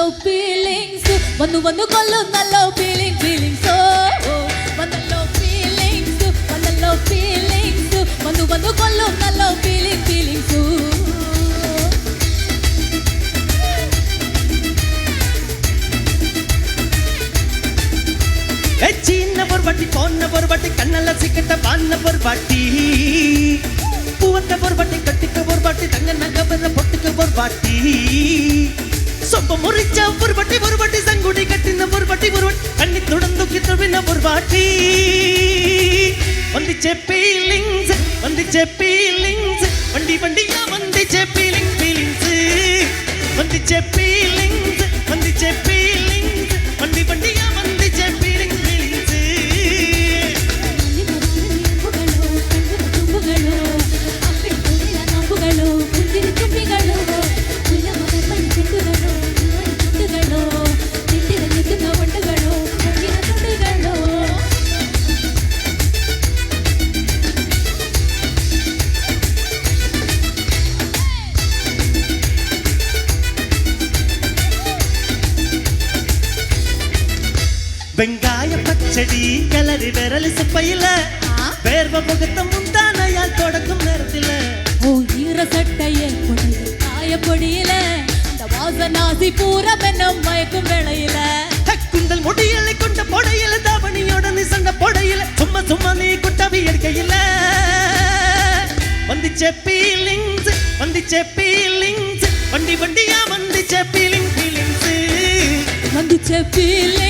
నల్లో feelings వందు వందు కళ్ళు నల్లో ఫీలింగ్ ఫీలింగ్స్ వందల్లో ఫీలింగ్స్ వందల్లో ఫీలింగ్స్ వందు వందు కళ్ళు నల్లో ఫీలింగ్ ఫీలింగ్స్ சின்ன பொறுபாட்டி போன பொறுபாட்டி கண்ணல்ல சிக்கட்ட பான பொறுபாட்டி பூவத்த பொறுபாட்டி கட்டிக்க பொறுபாட்டி தங்க நகை பொறுபாட்டி ಸೊಪ್ಪು ಮುರಿಚ ಮುರ್ಬಟ್ಟಿ ಮುರ್ಬಟ್ಟಿ ಸಂಗುಡಿ ಕಟ್ಟಿನ ಮುರ್ಬಟ್ಟಿ ಮುರ್ಬಟ್ಟಿ ಕಣ್ಣಿ ತುಡಂದುಕ್ಕಿ ತುವಿನ ಮುರ್ಬಾಟಿ వందించే ఫీలింగ్స్ వందించే ఫీలింగ్స్ వండి వండిగా వందించే ఫీలింగ్ ఫీలింగ్స్ వందించే வெங்காய பச்சடி கலரி விரல் சுப்பையில? வேர்வ முகத்த முந்தானையால் தொடக்கும் நேரத்தில். ஓ ஈர சட்டைய காய பொடியில. அந்த வாசனாசி பூரம் என்ன மயக்கும் வேளையில. குந்தல் முடியலை கொண்ட பொடையில தாவணியோட நீ சொன்ன பொடையில. சும்மா சும்மா நீ குட்டவி எடுக்கையில. வந்துச்சே பீலிங்ஸ் வந்துச்சே பீலிங்ஸ் வண்டி வண்டியா வந்துச்சே பீலிங் பீலிங்ஸ் வந்துச்ச ஃபீலிங்ஸ்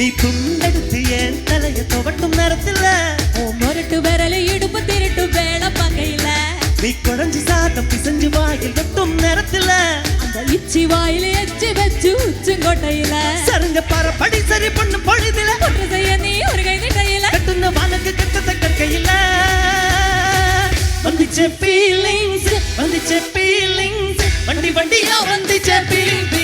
நீ துண்டெடுத்து என் தலைய துவட்டும் நேரத்துல மொரட்டு விரல இடுப்பு திருட்டு வேலை பகையில நீ குறைஞ்சு சாதம் பிசைஞ்சு வாயில் வெட்டும் நேரத்துல அந்த இச்சி வாயில எச்சி வச்சு உச்சங்கோட்டையில. சரிஞ்ச பரப்படி சரி பண்ணு பொழுதுல. ஒன்று செய்ய நீ ஒரு கை நிட்டையில கட்டுன வானக்கு கட்டத்தை கற்கையில. வந்துச்ச பீலிங்ஸ் வந்துச்ச பீலிங்ஸ் வண்டி வண்டியா வந்துச்ச பீலிங்ஸ்